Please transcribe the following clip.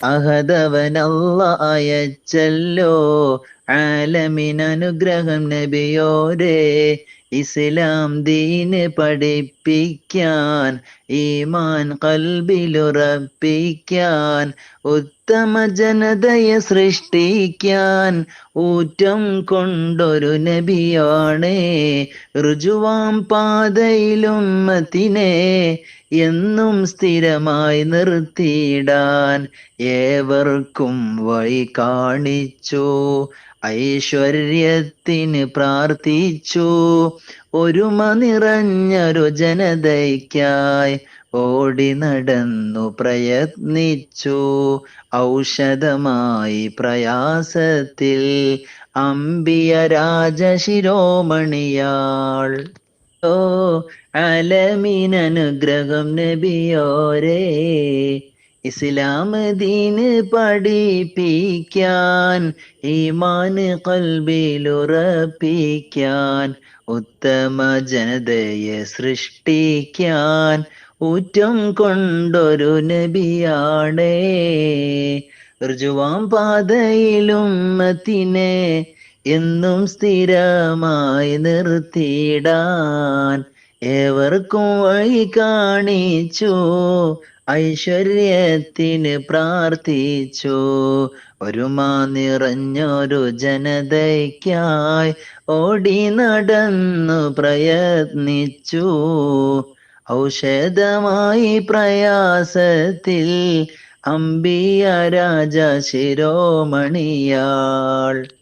അഹദവനല്ല അയച്ചല്ലോ. ആലമിനനുഗ്രഹം നബിയോരെ ഇസ്ലാം ദീന് പഠിപ്പിക്കാൻ ഈമാൻ കൽബിലുറപ്പിക്കാൻ ഉത്തമ ജനതയെ സൃഷ്ടിക്കാൻ ഊറ്റം കൊണ്ടൊരു നബിയാണേ. ഋജുവാം പാതയിലുമ്മത്തിനെ എന്നും സ്ഥിരമായി നിർത്തിയിടാൻ ഏവർക്കും വഴി കാണിച്ചു. ഐശ്വര്യത്തിന് പ്രാർത്ഥിച്ചു. ഒരുമ നിറഞ്ഞൊരു ജനതയ്ക്കായി ഓടി നടന്നു പ്രയത്നിച്ചു. ഔഷധമായി പ്രയാസത്തിൽ അമ്പിയ രാജശിരോമണിയാൾ. ഓ അലമീനനുഗ്രഹം നബിയോരേ ഇസ്ലാം ദീന് പഠിപ്പിക്കാൻ ഈമാന് കൽബിലുറപ്പിക്കാൻ ഉത്തമ ജനതയെ സൃഷ്ടിക്കാൻ ഊറ്റം കൊണ്ടൊരു നബിയാണേ. ഋജുവാം പാതയിലും മത്തിനെ എന്നും സ്ഥിരമായി നിർത്തിയിടാൻ ഏവർക്കും വഴി കാണിച്ചു. ഐശ്വര്യത്തിന് പ്രാർത്ഥിച്ചു. ഒരുമ നിറഞ്ഞൊരു ജനതയ്ക്കായി ഓടി നടന്നു പ്രയത്നിച്ചു. ഔഷധമായി പ്രയാസത്തിൽ അമ്പിയ രാജ ശിരോമണിയാൾ.